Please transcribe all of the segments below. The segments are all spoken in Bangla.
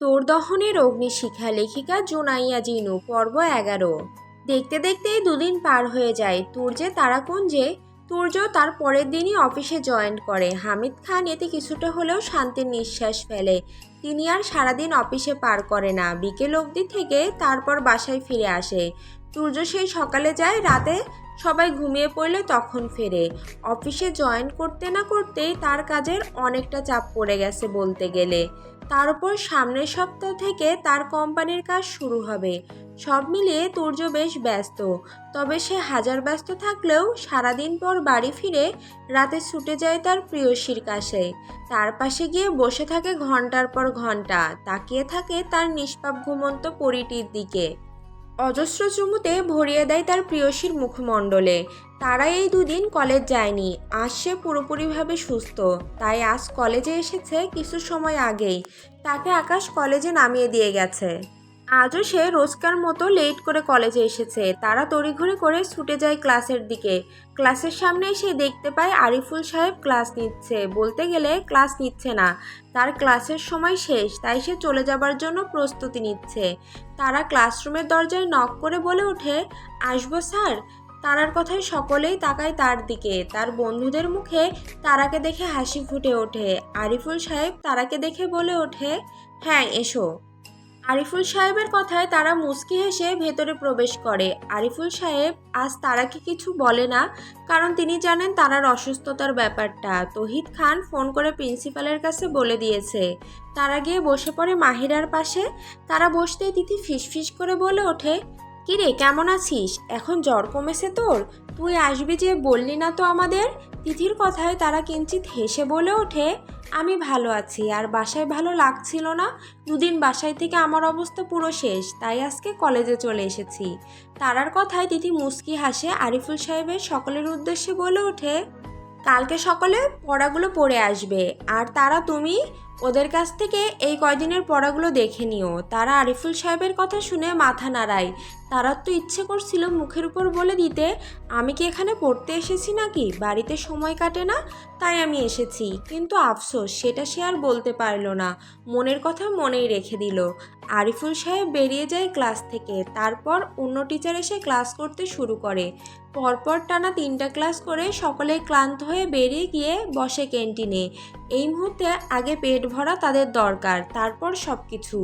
তোর দহনের অগ্নিশিখা লেখিকা জোনাইয়া জিনু, পর্ব এগারো। দেখতে দেখতেই দুদিন পার হয়ে যায়। তুর্যে তারাকুঞ্জে তুর্য তার পরের দিনই অফিসে জয়েন করে। হামিদ খান এতে কিছুটা হলেও শান্তির নিঃশ্বাস ফেলে। তিনি আর সারাদিন অফিসে পার করে না। বিকেল অবধি থেকে তারপর বাসায় ফিরে আসে। তুর্য সেই সকালে যায়, রাতে সবাই ঘুমিয়ে পড়লে তখন ফেরে। অফিসে জয়েন করতে না করতেই তার কাজের অনেকটা চাপ পড়ে গেছে বলতে গেলে। তার উপর সামনের সপ্তাহ থেকে তার কোম্পানির কাজ শুরু হবে। সব মিলিয়ে তুর্য বেশ ব্যস্ত। তবে সে হাজার ব্যস্ত থাকলেও সারাদিন পর বাড়ি ফিরে রাতে ছুটে যায় তার প্রিয়সীর কাছে। তার পাশে গিয়ে বসে থাকে ঘণ্টার পর ঘণ্টা, তাকিয়ে থাকে তার নিষ্পাপ ঘুমন্ত পরিটির দিকে। অজস্র চুমুতে ভরিয়ে দেয় তার প্রিয়সীর মুখমণ্ডলে। তারা এই দুদিন কলেজ যায়নি। আজ সে পুরোপুরিভাবে সুস্থ। তাই আজ কলেজে এসেছে কিছু সময় আগেই। তাকে আকাশ কলেজে নামিয়ে দিয়ে গেছে। আজও সে রোজকার মতো লেট করে কলেজে এসেছে। তারা তড়িঘড়ি করে ছুটে যায় ক্লাসের দিকে। ক্লাসের সামনে এসে দেখতে পায় আরিফুল সাহেব ক্লাস নিচ্ছে। বলতে গেলে ক্লাস নিচ্ছে না। তার ক্লাসের সময় শেষ, তাই সে চলে যাবার জন্য প্রস্তুতি নিচ্ছে। তারা ক্লাসরুমের দরজায় নক করে বলে ওঠে, আসব স্যার? তারার কথায় সকলেই তাকায় তার দিকে। তার বন্ধুদের মুখে তারাকে দেখে হাসি ফুটে ওঠে। আরিফুল সাহেব তারাকে দেখে বলে ওঠে হ্যাঁ এসো। আরিফুল সাহেবের কথায় তারা মুচকি হেসে ভেতরে প্রবেশ করে। আরিফুল সাহেব, আজ তারাকে কিছু বলে না? কারণ তিনি জানেন তারার অসুস্থতার ব্যাপারটা। তহিদ খান ফোন করে প্রিন্সিপালের কাছে বলে দিয়েছে, তারা গিয়ে বসে পড়ে মাহিরার পাশে? তারা বসতে তিথি ফিসফিস করে বলে ওঠে কিরে, কেমন আছিস? এখন জ্বর কমেছে তোর? তুই আসবি যে বললি না তো আমাদের? তিথির কথায় তারা কিঞ্চিত হেসে বলে ওঠে, আমি ভালো আছি, আর বাসায় ভালো লাগছিল না। দুদিন বাসায় থেকে আমার অবস্থা পুরো শেষ, তাই আজকে কলেজে চলে এসেছি। তারার কথায় তিথি মুস্কি হাসে, আরিফুল সাহেবের সকলের উদ্দেশ্যে বলে ওঠে, কালকে সকালে পড়াগুলো পড়ে আসবে, আর তারা তুমি ওদের কাছ থেকে এই কয়দিনের পড়াগুলো দেখে নিও। তারা আরিফুল সাহেবের কথা শুনে মাথা নাড়ায়। তারার তো ইচ্ছে করছিল মুখের উপর বলে দিতে, আমি কি এখানে পড়তে এসেছি নাকি? বাড়িতে সময় কাটে না? তাই আমি এসেছি। কিন্তু আফসোস, সেটা সে আর বলতে পারল না। মনের কথা মনেই রেখে দিল। আরিফুল সাহেব বেরিয়ে যায় ক্লাস থেকে। তারপর অন্য টিচার এসে ক্লাস করতে শুরু করে। পরপর টানা তিনটা ক্লাস করে সকলে ক্লান্ত হয়ে বেরিয়ে গিয়ে বসে ক্যান্টিনে। এই মুহূর্তে আগে পেট ভরা তাদের দরকার, তারপর সব কিছু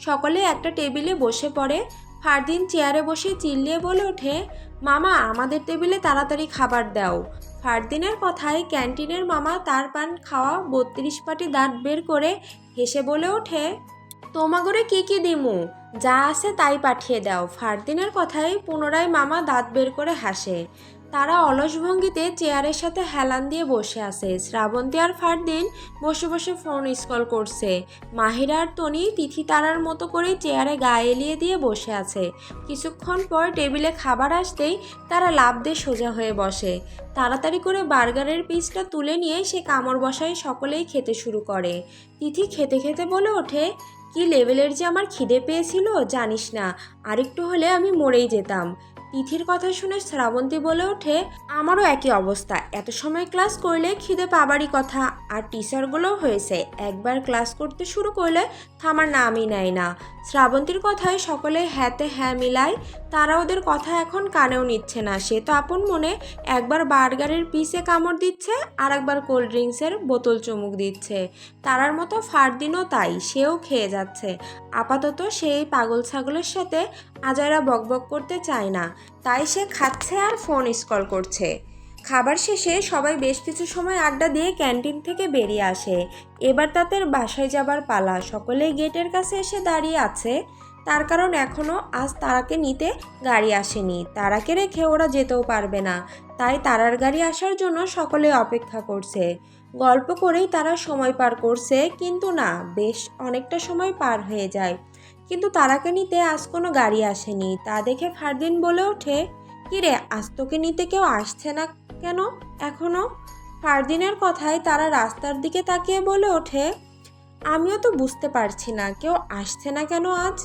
সকলে একটা টেবিলে বসে পড়ে। ফারদিন চেয়ারে বসে চিল্লিয়ে বলে ওঠে, মামা, আমাদের টেবিলে তাড়াতাড়ি খাবার দাও। ফারদিনের কথায় ক্যান্টিনের মামা তার পান খাওয়া বত্রিশ পাটি দাঁত বের করে হেসে বলে ওঠে, তোমাগরে কি কি দিমু? যা আছে তাই পাঠিয়ে দাও। ফারদিনের কথায় পুনরায় মামা দাঁত বের করে হাসে। তারা অলস ভঙ্গিতে চেয়ারের সাথে হেলান দিয়ে বসে আছে। শ্রাবন্তী আর ফারদিন বসে বসে ফোন স্কল করছে। মাহিরা আর তনি তিথি তারার মতো করে চেয়ারে গায়ে এলিয়ে দিয়ে বসে আছে। কিছুক্ষণ পর টেবিলে খাবার আসতেই তারা লাভ দিয়ে সোজা হয়ে বসে। তাড়াতাড়ি করে বার্গারের পিসটা তুলে নিয়ে সে কামড় বসায় সকলেই খেতে শুরু করে। তিথি খেতে খেতে বলে ওঠে, কি লেভেলের যে আমার খিদে পেয়েছিল জানিস না। আরেকটু হলে আমি মরেই যেতাম। তিথির কথা শুনে শ্রাবন্তী বলে ওঠে, আমারও একই অবস্থা। এত সময় ক্লাস করলে খিদে পাবারই কথা। আর টিচারগুলো হয়েছে, একবার ক্লাস করতে শুরু করলে থামার নামই নেয় না। শ্রাবন্তীর কথায় সকলে হ্যাতে হ্যাঁ মিলায় তারা ওদের কথা এখন কানেও নিচ্ছে না। সে তো আপন মনে একবার বার্গারের পিসে কামড় দিচ্ছে আর একবার কোল্ড ড্রিঙ্কসের বোতল চুমুক দিচ্ছে। তারার মতো ফারদিনও তাই, সেও খেয়ে যাচ্ছে। আপাতত সেই পাগল ছাগলের সাথে আজারা বকবক করতে চায় না। তাই সে খাচ্ছে আর ফোন স্কল করছে। খাবার শেষে সবাই বেশ কিছু সময় আড্ডা দিয়ে ক্যান্টিন থেকে বেরিয়ে আসে। এবার তাদের বাসায় যাবার পালা। সকলেই গেটের কাছে এসে দাঁড়িয়ে আছে। তার কারণ এখনও আজ তারাকে নিতে গাড়ি আসেনি। তারাকে রেখে ওরা যেতেও পারবে না। তাই তারার গাড়ি আসার জন্য সকলে অপেক্ষা করছে। গল্প করেই তারা সময় পার করছে, কিন্তু না, বেশ অনেকটা সময় পার হয়ে যায়। কিন্তু তারাকে নিতে আজ কোনো গাড়ি আসেনি। তা দেখে ফারদিন বলে ওঠে, কিরে, আজ তোকে নিতে কেউ আসছে না কেন এখনও? ফারদিনের কথায় তারা রাস্তার দিকে তাকিয়ে বলে ওঠে, আমিও তো বুঝতে পারছি না, কেউ আসছে না কেন আজ?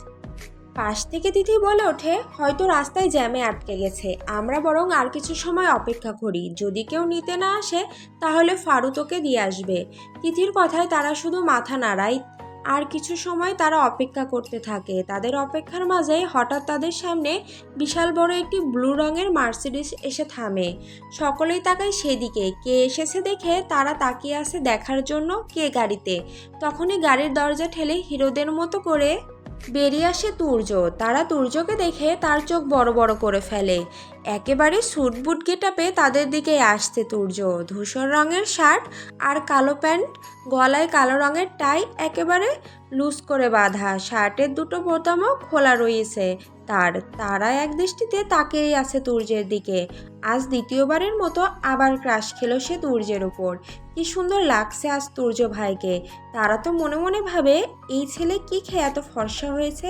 পাশ থেকে তিথি বলে ওঠে, হয়তো রাস্তায় জ্যামে আটকে গেছে, আমরা বরং আর কিছু সময় অপেক্ষা করি। যদি কেউ নিতে না আসে, তাহলে ফারু তোকে দিয়ে আসবে। তিথির কথায় তারা শুধু মাথা নাড়ায়। আর কিছু সময় তারা অপেক্ষা করতে থাকে। তাদের অপেক্ষার মাঝে হঠাৎ তাদের সামনে বিশাল বড় একটি ব্লু রঙের মার্সিডিস এসে থামে। সকলেই তাকায় সেদিকে। কে এসেছে দেখে তারা তাকিয়ে আছে দেখার জন্য কে গাড়িতে। তখনই গাড়ির দরজা ঠেলে হিরোদের মতো করে বেরিয়ে আসে তুর্য। তারা তুর্যকে দেখে তার চোখ বড় বড় করে ফেলে। একেবারে স্যুট বুট গেটাপে তাদের দিকে আসছে তুর্য। ধূসর রঙের শার্ট আর কালো প্যান্ট, গলায় কালো রঙের টাই একেবারে লুজ করে বাঁধা। শার্টের দুটো বোতামও খোলা রয়েছে। তার, তারা এক দৃষ্টিতে তাকিয়েই আছে তুর্যের দিকে। আজ দ্বিতীয়বারের মতো আবার ক্রাশ খেলো সে তুর্যের উপর। কি সুন্দর লাগছে আজ তুর্য ভাইকে। তারা তো মনে মনে ভাবে, এই ছেলে কি খেয়ে এত ফর্সা হয়েছে?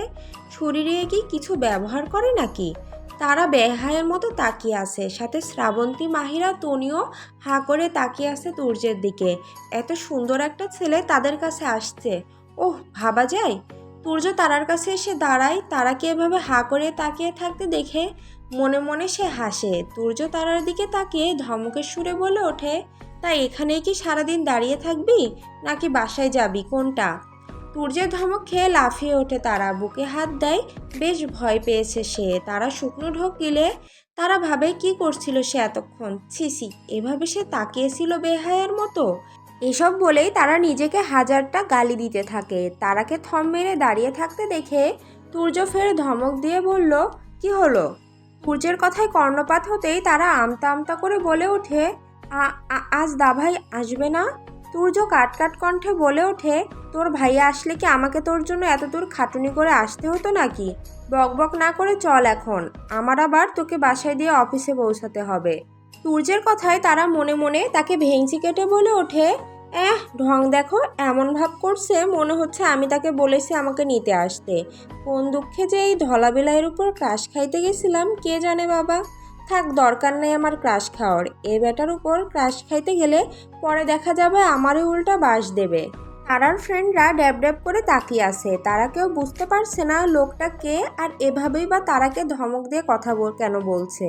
শরীরে কি কিছু ব্যবহার করে নাকি? তারা বেহায়ের মতো তাকিয়ে আছে। সাথে শ্রাবন্তী, মাহিরা, তনিও হা করে তাকিয়ে আছে তুর্যের দিকে। এত সুন্দর একটা ছেলে তাদের কাছে আসছে। ওহ, ভাবা যায়? তুর্য তারার কাছে এসে দাঁড়ায়। তারাকে এভাবে হা করে তাকিয়ে থাকতে দেখে? মনে মনে সে হাসে। তুর্য তারার দিকে তাকিয়ে ধমকের সুরে বলে ওঠে, তা এখানেই কি সারাদিন দাঁড়িয়ে থাকবি? নাকি বাসায় যাবি? কোনটা? তুর্যের ধমক খেয়ে লাফিয়ে ওঠে তারা। বুকে হাত দেয়, বেশ ভয় পেয়েছে সে। তারা শুকনো ঢোক গিলে তারা ভাবে, কি করছিল সে এতক্ষণ? ছিসি এভাবে সে তাকিয়েছিল বেহায়ার মতো? এসব বলেই তারা নিজেকে হাজারটা গালি দিতে থাকে। তারাকে থম মেরে দাঁড়িয়ে থাকতে দেখে তুর্য ফের ধমক দিয়ে বলল, কি হলো? সূর্যের কথায় কর্ণপাত হতেই তারা আমতা আমতা করে বলে ওঠে, "আ- আ- আজ দাভাই আসবে না? তুর্য কাট কাট কণ্ঠে বলে ওঠে, তোর ভাইয়া আসলে কি আমাকে তোর জন্য এত দূর খাটুনি করে আসতে হতো নাকি? বক বক না করে চল এখন, আমার আবার তোকে বাসায় দিয়ে অফিসে পৌঁছাতে হবে। সূর্যের কথায় তারা মনে মনে তাকে ভেঙচি কেটে বলে ওঠে, এহ, ঢং দেখো, এমন ভাব করছে, মনে হচ্ছে আমি তাকে বলেছি আমাকে নিতে আসতে। কোন দুঃখে যে এই ধলাবেলাইয়ের উপর কাশ খাইতে গেছিলাম, কে জানে বাবা? থাক, দরকার নেই আমার ক্রাশ খাওয়ার। এ বেটার উপর ক্রাশ খাইতে গেলে পরে দেখা যাবে আমারই উল্টা বাস দেবে। তারার ফ্রেন্ডরা ড্যাব ড্যাব করে তাকিয়ে আছে। তারা কেউ বুঝতে পারছে না লোকটা কে আর এভাবেই বা তারাকে ধমক দিয়ে কথা বল কেন বলছে।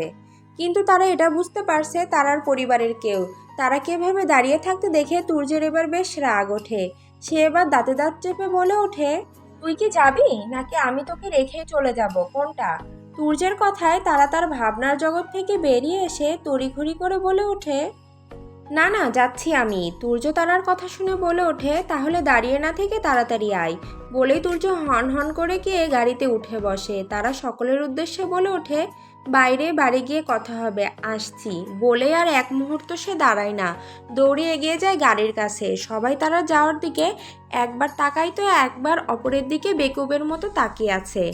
কিন্তু তারা এটা বুঝতে পারছে তারার পরিবারের কেউ। তারাকে এভাবে দাঁড়িয়ে থাকতে দেখে তুর্যের এবার বেশ রাগ ওঠে। সে এবার দাঁতে দাঁত চেপে বলে ওঠে, তুই কি যাবি? নাকি আমি তোকে রেখে চলে যাব? কোনটা? তুর্যের কথায় তারা তার ভাবনার জগৎ থেকে বেরিয়ে এসে তড়িঘড়ি করে বলে ওঠে, না না, যাচ্ছি আমি। তুর্য তারার কথা শুনে বলে ওঠে, তাহলে দাঁড়িয়ে না থেকে তাড়াতাড়ি আয়। বলেই তুর্য হন হন করে গিয়ে গাড়িতে উঠে বসে। তারা সকলের উদ্দেশ্যে বলে ওঠে, বাইরে বাড়ি গিয়ে কথা হবে, আসছি। বলে আর এক মুহূর্ত সে দাঁড়ায় না। দৌড়ে এগিয়ে যায় গাড়ির কাছে। সবাই তারা যাওয়ার দিকে একবার তাকাই তো একবার অপরের দিকে বেকুবের মতো তাকিয়ে আছে।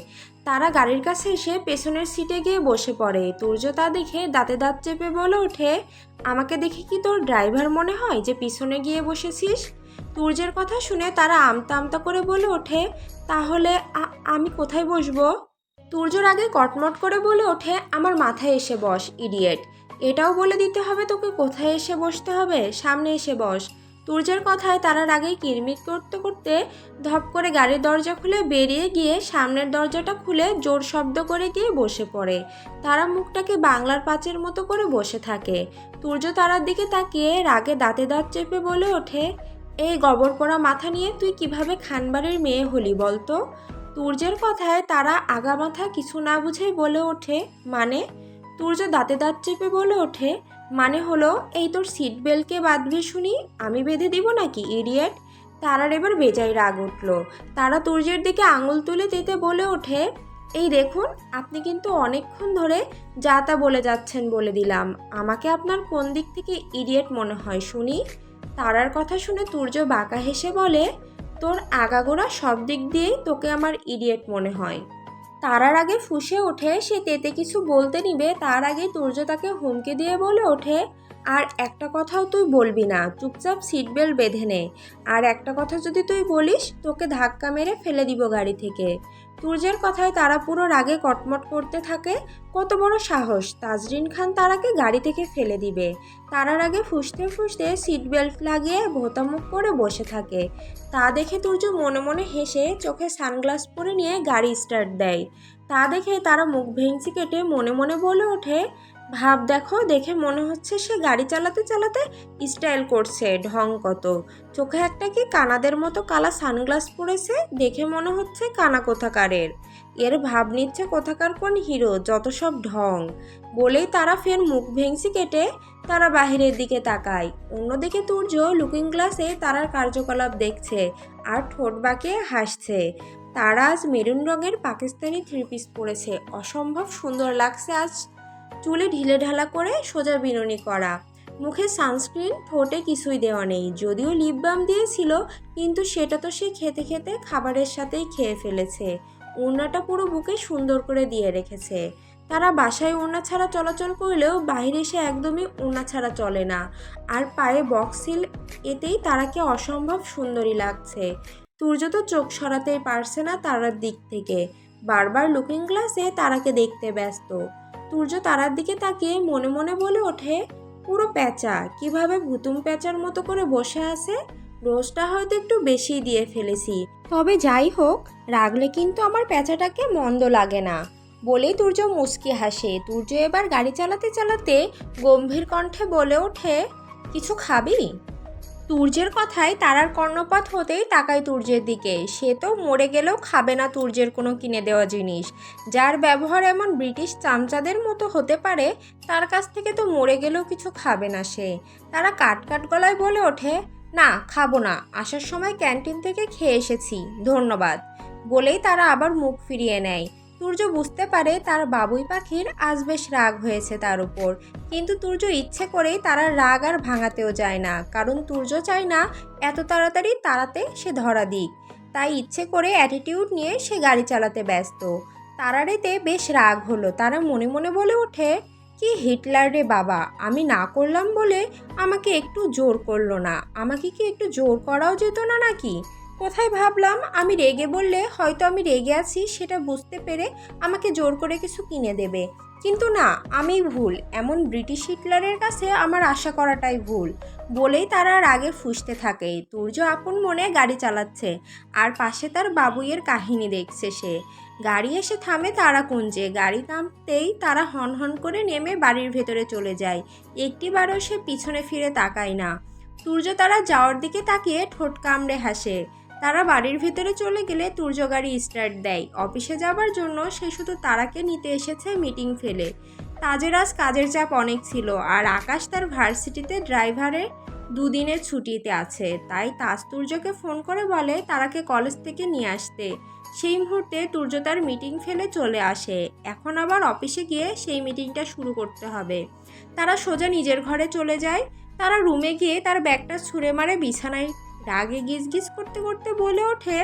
তারা গাড়ির কাছে এসে পেছনের সিটে গিয়ে বসে পড়ে। তুর্য তা দেখে দাঁতে দাঁত চেপে বলে ওঠে, আমাকে দেখে কি তোর ড্রাইভার মনে হয় যে পিছনে গিয়ে বসেছিস? তুর্যের কথা শুনে তারা আমতা আমতা করে বলে ওঠে, তাহলে আমি কোথায় বসবো? তুর্যর আগে কটমট করে বলে ওঠে, আমার মাথায় এসে বস, ইডিয়েট। এটাও বলে দিতে হবে তোকে কোথায় এসে বসতে হবে? সামনে এসে বস। তুর্যের কথায় তারার আগেই কিরমির করতে করতে ধপ করে গাড়ির দরজা খুলে বেরিয়ে গিয়ে সামনের দরজাটা খুলে জোর শব্দ করে গিয়ে বসে পড়ে। তারা মুখটাকে বাংলার পাঁচের মতো করে বসে থাকে। তুর্য তারার দিকে তাকিয়ে রাগে দাঁতে দাঁত চেপে বলে ওঠে, এই গবর পড়া মাথা নিয়ে তুই কীভাবে খানবাড়ির মেয়ে হলি বলতো? তুর্যের কথায় তারা আগা মাথা কিছু না বুঝে বলে ওঠে মানে? তুর্য দাঁতে দাঁত চেপে বলে ওঠে মানে হলো, এই তোর সিট বেল্টকে বাঁধবি শুনি? আমি বেঁধে দিব নাকি ইডিয়েট তারার এবার বেজায় রাগ উঠল। তারা তুর্যের দিকে আঙুল তুলে দিতে বলে ওঠে, এই দেখুন, আপনি কিন্তু অনেকক্ষণ ধরে যা তা বলে যাচ্ছেন বলে দিলাম। আমাকে আপনার কোন দিক থেকে ইডিয়েট মনে হয় শুনি? তারার কথা শুনে তুর্য বাঁকা হেসে বলে, তোর আগাগোড়া সব দিক দিয়েই তোকে আমার ইডিয়েট মনে হয়। তারার আগে ফুসে ওঠে, সে তেতে কিছু বলতে নিবে, তার আগে তুর্য তাকে হুমকি দিয়ে বলে ওঠে। আর একটা কথাও তুই বলবি না। চুপচাপ সিট বেল্ট বেঁধে নে। আর একটা কথা যদি তুই বলিস, তোকে ধাক্কা মেরে ফেলে দিব গাড়ি থেকে। তুর্যের কথায় তারা পুরো রাগে কটমট করতে থাকে। কত বড় সাহস। তাজরিন খান তারাকে গাড়ি থেকে ফেলে দিবে। তারার আগে ফুসতে ফুসতে সিট বেল্ট লাগিয়ে ভোতামুখ করে বসে থাকে। তা দেখে তুর্য মনে মনে হেসে চোখে সানগ্লাস পরে নিয়ে গাড়ি স্টার্ট দেয়। তা দেখে তারা মুখ ভেঙচি কেটে মনে মনে বলে ওঠে ভাব দেখো, দেখে মনে হচ্ছে সে গাড়ি চালাতে চালাতে স্টাইল করছে, ঢং কত। চোখে একটা কি কানাদের মতো কালা সানগ্লাস পরেছে, দেখে মনে হচ্ছে কানা কোথাকারের। এর ভাব নিচ্ছে কোথাকার কোন হিরো, যত সব ঢং। বলেই তারা ফের মুখ ভেংসি কেটে তারা বাহিরের দিকে তাকায়। অন্যদিকে তুর্য লুকিং গ্লাসে তারার কার্যকলাপ দেখছে, আর ঠোঁট বাঁকিয়ে হাসছে। তারা আজ মেরুন রঙের পাকিস্তানি থ্রি পিস পরেছে। অসম্ভব সুন্দর লাগছে আজ চুলে ঢিলে ঢালা করে সোজা বিনুনি করা। মুখে সানস্ক্রিন, ঠোঁটে কিছুই দেওয়া নেই। যদিও লিপ বাম দিয়েছিল, কিন্তু সেটা তো সে খেতে খেতে খাবারের সাথেই খেয়ে ফেলেছে। ওড়নাটা পুরো বুকে সুন্দর করে দিয়ে রেখেছে। তারা বাসায় ওড়না ছাড়া চলাচল করলেও বাইরে সে একদমই ওড়না ছাড়া চলে না। আর পায়ে বক্সিল এতেই তারাকে অসম্ভব সুন্দরী লাগছে। সূর্য তো চোখ সরাতেই পারছে না তারার দিক থেকে। বারবার লুকিং গ্লাসে তারাকে দেখতে ব্যস্ত। সূর্য তারার দিকে তাকিয়ে মনে মনে বলে ওঠে, পুরো প্যাঁচা, কীভাবে ভুতুম প্যাঁচার মতো করে বসে আছে? রোজটা হয়তো একটু বেশি দিয়ে ফেলেছি। তবে যাই হোক, রাগলে কিন্তু আমার প্যাঁচাটাকে মন্দ লাগে না। বলেই তুর্য মুচকি হাসে। তুর্য এবার গাড়ি চালাতে চালাতে গম্ভীর কণ্ঠে বলে ওঠে, কিছু খাবি? তুর্যের কথায় তারার কর্ণপাত হতেই তাকায় তুর্যের দিকে। সে তো মরে গেলেও খাবে না তুর্যের কোনো কিনে দেওয়া জিনিস। যার ব্যবহার এমন ব্রিটিশ চামচাদের মতো হতে পারে, তার কাছ থেকে তো মরে গেলেও কিছু খাবে না সে। তারা কাট কাট গলায় বলে ওঠে, না, খাব না। আসার সময় ক্যান্টিন থেকে খেয়ে এসেছি। ধন্যবাদ। বলেই তারা আবার মুখ ফিরিয়ে নেয়। তুর্য বুঝতে পারে তার বাবুই পাখির আজ বেশ রাগ হয়েছে তার উপর। কিন্তু তুর্য ইচ্ছে করেই তারা রাগ আর ভাঙাতেও যায় না, কারণ তুর্য চায় না এত তাড়াতাড়ি তাড়াতে সে ধরা দিক। তাই ইচ্ছে করে অ্যাটিটিউড নিয়ে সে গাড়ি চালাতে ব্যস্ত। তারার এতে বেশ রাগ হলো, তারা মনে মনে বলে ওঠে, কি হিটলার রে বাবা, আমি না করলাম বলে আমাকে একটু জোর করল না। আমাকে কি একটু জোর করাও যেত না নাকি? কোথায় ভাবলাম, আমি রেগে বললে হয়তো আমি রেগে আছি, সেটা বুঝতে পেরে আমাকে জোর করে কিছু কিনে দেবে। কিন্তু না আমি ভুল। এমন ব্রিটিশ হিটলারের কাছে আমার আশা করাটাই ভুল। বলেই তারা রাগে ফুসতে থাকে। তুর্য আপন মনে গাড়ি চালাচ্ছে। আর পাশে তার বাবুইয়ের কাহিনী দেখছে সে। গাড়ি এসে থামে তারা কুঞ্জে গাড়ি থামতেই তারা হন হন করে নেমে বাড়ির ভেতরে চলে যায়। একটিবারও সে পিছনে ফিরে তাকায় না। তুর্য তারা যাওয়ার দিকে তাকিয়ে ঠোঁট কামড়ে হাসে। তারা বাড়ির ভিতরে চলে গেলে তুর্য গাড়ি স্টার্ট দেয়। অফিসে যাবার জন্য সে শুধু তারাকে নিতে এসেছে মিটিং ফেলে। তাজের আজ কাজের চাপ অনেক ছিল আর আকাশ তার ভার্সিটিতে ড্রাইভারের দুদিনের ছুটিতে আছে। তাই তাজ তুর্যকে ফোন করে বলে তারাকে কলেজ থেকে নিয়ে আসতে। সেই মুহূর্তে তুর্য তার মিটিং ফেলে চলে আসে। এখন আবার অফিসে গিয়ে সেই মিটিংটা শুরু করতে হবে। তারা সোজা নিজের ঘরে চলে যায়। তারা রুমে গিয়ে তার ব্যাগটা ছুঁড়ে মারে বিছানায় রাগে গিজ গিজ করতে করতে বলে ওঠে,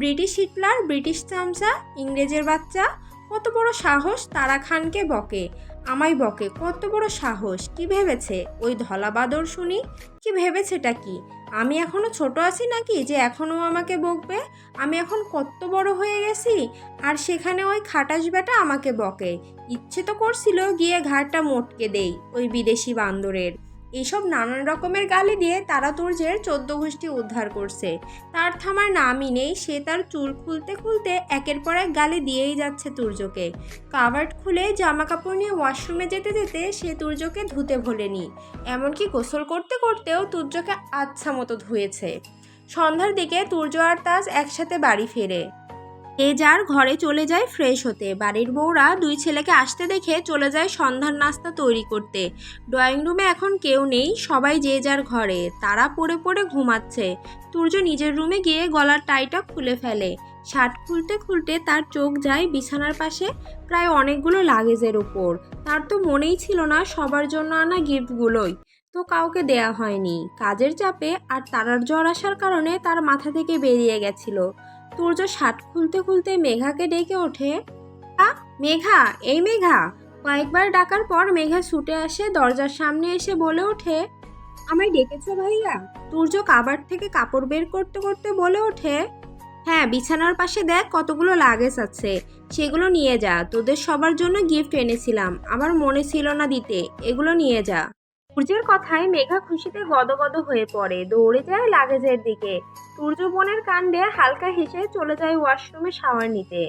ব্রিটিশ হিটলার, ব্রিটিশ চামচা, ইংরেজের বাচ্চা, কত বড় সাহস তারা খানকে বকে, আমায় বকে, কত বড় সাহস, কি ভেবেছে? ওই ধলা বাদর শুনি, কি ভেবেছেটা কি? আমি এখনও ছোট আছি নাকি যে এখনও আমাকে বকবে? আমি এখন কত বড় হয়ে গেছি? আর সেখানে ওই খাটাস বেটা আমাকে বকে, ইচ্ছে তো করছিল গিয়ে ঘাটটা মোটকে দেই, ওই বিদেশি বান্দরের। এইসব নানান রকমের গালি দিয়ে তারা তুর্যের চোদ্দ গোষ্ঠী উদ্ধার করছে। তার থামার নামই নেই, সে তার চুল খুলতে খুলতে একের পর এক গালি দিয়েই যাচ্ছে তুর্যকে। কাভার্ড খুলে জামা কাপড় নিয়ে ওয়াশরুমে যেতে যেতে সে তুর্যকে ধুতে ভোলেনি, এমনকি গোসল করতে করতেও তুর্যকে আচ্ছা মতো ধুয়েছে। সন্ধ্যার দিকে তুর্য আর তাজ একসাথে বাড়ি ফেরে। এ যার ঘরে চলে যায় ফ্রেশ হতে। বাড়ির বউরা দুই ছেলেকে আসতে দেখে চলে যায় সন্ধ্যার নাস্তা তৈরি করতে। ড্রয়িং রুমে এখন কেউ নেই, সবাই যে যার ঘরে। তারা পড়ে পড়ে ঘুমাচ্ছে। তুর্য নিজের রুমে গিয়ে গলার টাইটা খুলে ফেলে। শার্ট খুলতে খুলতে তার চোখ যায় বিছানার পাশে প্রায় অনেকগুলো লাগেজের উপর। তার তো মনেই ছিল না সবার জন্য আনা গিফটগুলোই তো কাউকে দেয়া হয়নি। কাজের চাপে আর তারার জ্বর আসার কারণে তার মাথা থেকে বেরিয়ে গেছিল। তুর্য শার্ট খুলতে খুলতে মেঘাকে ডেকে ওঠে। আ মেঘা, এই মেঘা। কয়েকবার ডাকার পর মেঘা ছুটে আসে দরজার সামনে এসে বলে ওঠে, আমায় ডেকেছো ভাইয়া? তুর্য কাবার থেকে কাপড় বের করতে করতে বলে ওঠে হ্যাঁ বিছানার পাশে দেখ কতগুলো লাগেজ আছে। সেগুলো নিয়ে যা। তোদের সবার জন্য গিফট এনেছিলাম। আমার মনে ছিল না দিতে। এগুলো নিয়ে যা। সূর্যের কথায় মেঘা খুশিতে গদগদ হয়ে পড়ে। দৌড়ে যায় লাগেজের দিকে। সূর্য বোনের কাণ্ডে হালকা হেসে চলে যায় ওয়াশরুমে শাওয়ার নিতে।